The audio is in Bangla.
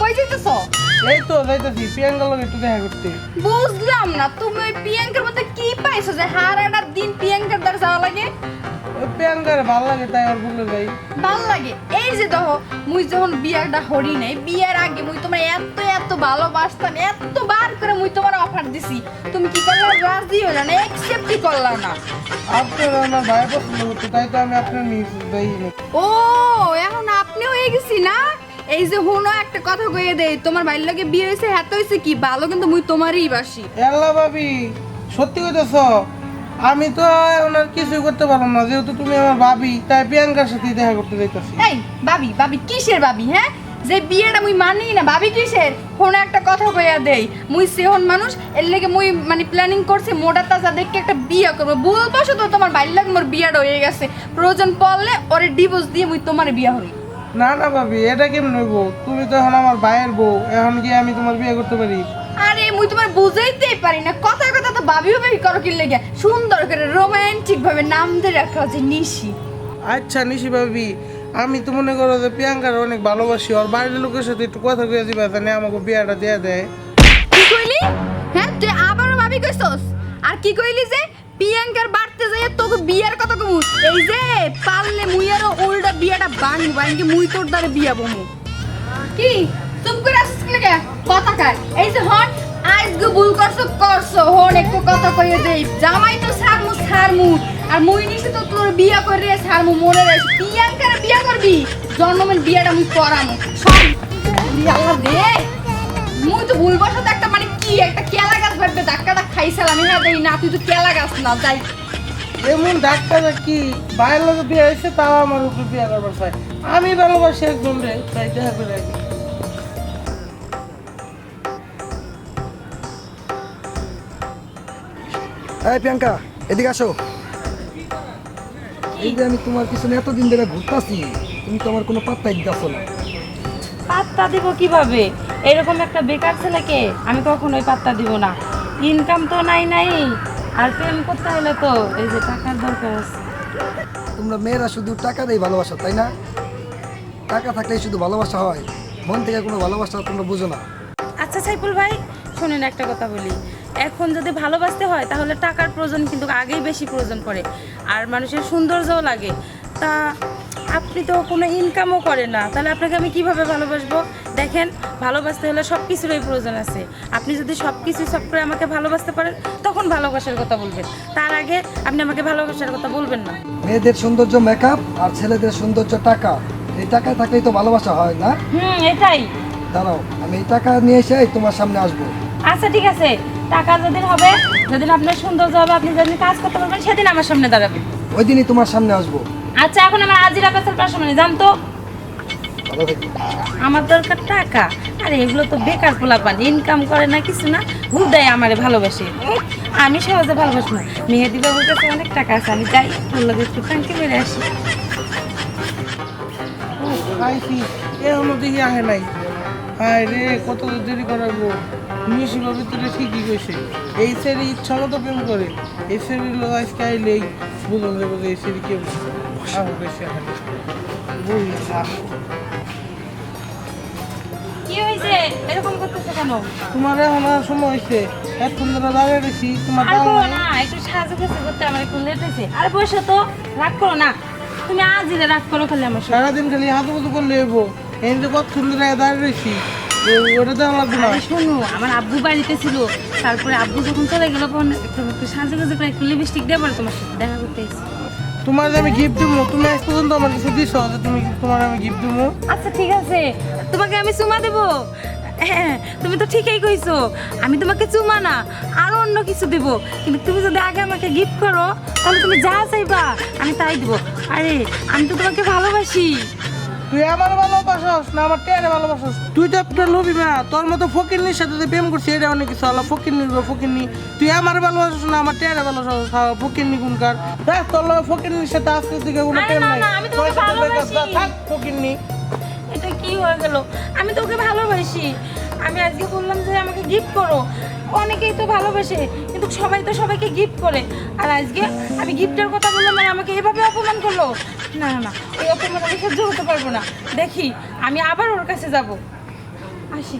কই যেতেছ এই তো যাইতেছি প্রিয়াঙ্কার লগে একটু দেখা করতে। বুঝলাম না তুমি ওই প্রিয়াঙ্কার মধ্যে কি পাইছো যে দিন প্রিয়াঙ্কার দ্বারা যাওয়া লাগে? প্রিয়াঙ্কার ভালো লাগে তাই আর বলে যাই। ভালো লাগে? এই যে দেখো মুই যখন বিয়াটা হরি নাই বিয়ার আগে মুই তোমার এত এত ভালোবাসতাম এত বার করে মুই তোমার অফার দিছি। তুমি কি করলা? রাজি হলো না? একসেপ্টই করলা না। আপনার আমার ভাই পছন্দ করতে তাই তো আমি আপনার না ও এখন আপনি হয়ে গেছি না? এই যে হুনো একটা কথা কইয়ে দেই তোমার ভাইয়ের লগে বিয়ে হয়েছে হাতে হয়েছে কি? ভালো কিন্তু মুই তোমারই বাসি। আল্লাহ ভাবি সত্যি কইতেছ? আমি তো ওনার কিছুই করতে পারলাম না যেহেতু তুমি আমার ভাবি তাই প্রিয়াঙ্কার সাথে দেখা করতে যাইতেছি। এই বাবি বাবি কিসের বাবি হ্যাঁ? যে বিয়েটা মুই মানি না ভাবি কিসের? ফোনে একটা কথা কইয়া দেই মুই সেহন মানুষ এর লেগে মুই মানে প্ল্যানিং করছি মোটা তাজা দেখে একটা বিয়ে করব। বলব তো তোমার বাইর লাগ মোর বিয়েটা হয়ে গেছে। প্রয়োজন পড়লে ওরে ডিভোর্স দিয়ে মুই তোমার বিয়ে হই না না ভাবি এটা কেমন হইব? তুমি তো এখন আমার ভাইয়ের বউ এখন কি আমি তোমার বিয়ে করতে পারি। আরে মুই তোমার বুঝাইতেই পারি না। কথা কথা তো ভাবিও ভাবি করো কি লেগে? সুন্দর করে রোমান্টিক ভাবে নাম দিয়ে রাখা হচ্ছে নিশি। আচ্ছা নিশি ভাবি আমি তো মনে করো যে প্রিয়াঙ্কার অনেক ভালোবাসি ওর বাড়ির লোকের সাথে একটু কথা কয়ে দিবা জানে আমাকে বিয়েটা দিয়ে দেয়। কি কইলি? হ্যাঁ তুই আবারও ভাবি কইছস? আর কি কইলি যে প্রিয়াঙ্কার তোকে বিয়ার কথা কমু। এই যে, পারলে মুই আরও উল্টা বিয়াটা বানি বানি মুই তোর দ্বারে বিয়া বমু। কি? চুপ করে আসছিস কি? কথা কার? এই যে হন গো ভুল করছ করছ। হন, একটু কথা কইয়ে দেই। জামাই তো সারমু সারমু আর মুই নিছি তো তোর বিয়া করে সারমু মনে রাখিস প্রিয়াঙ্কার বিয়া করবি? জন্মের বিয়াটা মুই করামু। সব আল্লাহ রে মুই তো ভুল বসত একটা মানে কি, একটা কেলা গাছ ভাববে ধাক্কাটা খাইছিলাম হ্যাঁ দেই না, তুই তো কেলা গাছ না, যাই। এমন ডাক্তার কি বাইরের লোক বিয়ে হয়েছে তাও আমার উপরে বিয়ে করবার চাই আমি ভালোবাসি একজন রে তাই দেখা করে রাখি। এই প্রিয়াঙ্কা এদিকে আসো। এই যে আমি তোমার পিছনে এতদিন ধরে ঘুরতাছি তুমি তো আমার কোনো পাত্তাই দিতেছ না। পাত্তা দিব কীভাবে? এরকম একটা বেকার ছেলেকে আমি কখনোই পাত্তা দিব না। ইনকাম তো নাই নাই আর প্রেম করতে হলে তো এই যে টাকার দরকার আছে। তোমরা মেয়েরা শুধু টাকা দেই ভালোবাসা তাই না? টাকা থাকলেই শুধু ভালোবাসা হয়। মন থেকে কোনো ভালোবাসা তোমরা বুঝো না। আচ্ছা সাইফুল ভাই শোনেন একটা কথা বলি। এখন যদি ভালোবাসতে হয় তাহলে টাকার প্রয়োজন কিন্তু আগেই বেশি প্রয়োজন পড়ে। আর মানুষের সৌন্দর্যও লাগে। তা আপনি তো কোনো ইনকামও করেন না। তাহলে আপনাকে আমি কীভাবে ভালোবাসবো? দেখেন ভালোবাসতে হলে সব কিছুরই প্রয়োজন আছে। আপনি যদি সব কিছু সব করে আমাকে ভালোবাসতে পারেন তখন ভালোবাসার কথা বলবেন। তার আগে আপনি আমাকে ভালোবাসার কথা বলবেন না। মেয়েদের সৌন্দর্য মেকআপ আর ছেলেদের সৌন্দর্য টাকা। এই টাকায় থাকলেই তো ভালোবাসা হয় না? হুম এটাই। দাঁড়াও আমি এই টাকা নিয়ে এসে তোমার সামনে আসব। আচ্ছা ঠিক আছে। টাকা যেদিন হবে যেদিন আপনার সৌন্দর্য হবে আপনি যেদিন কাজ করতে পারবেন সেদিন আমার সামনে দাঁড়াবেন। ওই দিনই তোমার সামনে আসব। আচ্ছা এখন আমার আজিরা পেছাল প্রাসা মানে ভালো থেকো আমার দরকার টাকা। আরে এগুলো তো বেকার পোলাপান ইনকাম করে না কিছু না হুদায় আমারে ভালোবাসে। আমি সহজে ভালোবাসি না। মেহেদি বাবুর কাছে অনেক টাকা আছে আমি যাই তোর লগে একটু টাঙ্কি মেরে আসি। এখনও দেখি আহে নাই। হায় রে কত দেরি করাবো নিশি ভাবি তোরে ঠিকই কইছে। এই সেরি ইচ্ছা মতো প্রেম করে। এই সেরির লোক আজকে আইলেই বুঝন যাব যে এই সেরি কেউ কি হয়েছে? এরকম করতেছে কেন? তোমার এখন সময় হয়েছে। এতক্ষণ ধরে দাঁড়িয়ে রয়েছি তোমার আর। না। একটু সাহায্য করতে করতে আমার একটু লেট হয়েছে। আরে বসে তো রাগ করো না। তুমি আজই রাগ করো খালি আমার সারাদিন খালি হাতু পুতু করলে এবো এই যে কতক্ষণ ধরে দাঁড়িয়ে রয়েছি ওটা দেওয়া লাগবে না। শোনো আমার আব্বু বাড়িতে ছিল। তারপরে আব্বু যখন চলে গেল তখন একটু গুজে করে একটু লিপস্টিক দিয়ে পরে তোমার সাথে দেখা করতে এসেছি। তোমার আমি গিফট দেবো তুমি আজ পর্যন্ত আমার কিছু দিছো, যে তুমি তোমার আমি গিফট দেবো? আচ্ছা ঠিক আছে। তোমাকে আমি চুমা দেবো? হ্যাঁ তুমি তো ঠিকই কইছো। আমি তোমাকে চুমা না, আরও অন্য কিছু দেবো। কিন্তু তুমি যদি আগে আমাকে গিফট করো, তাহলে তুমি যা চাইবা, আমি তাই দেবো। আরে, আমি তো তোমাকে ভালোবাসি। তুই আমার ভালোবাসস না আমার টেয়ারে ভালোবাসস? তুই তো একটা লোভি না তোর মতো ফকিরনির সাথে যে প্রেম করছিস এটা অনেক কিছু। হলো ফকিরনির গো ফকিরনি তুই আমার ভালোবাসস না আমার টেয়ারে ভালোবাসস? হ্যাঁ, ফকিরনি কোনকার হ্যাঁ তোর ফকিরনির সাথে আজকে থেকে কোনো প্রেম নাই। না, আমি বেকার ভালোবাসি। থাক ফকিরনি এটা কি হয়ে গেল? আমি তোকে ভালোবাসি। আমি আজকে বললাম যে আমাকে গিফট করো। অনেকেই তো ভালোবাসে কিন্তু সবাই তো সবাইকে গিফট করে। আর আজকে আমি গিফটের কথা বললাম আর আমাকে এভাবে অপমান করল। না না অপমান আমি সহ্য করতে পারব না। দেখি, আমি আবার ওর কাছে যাব। আসি।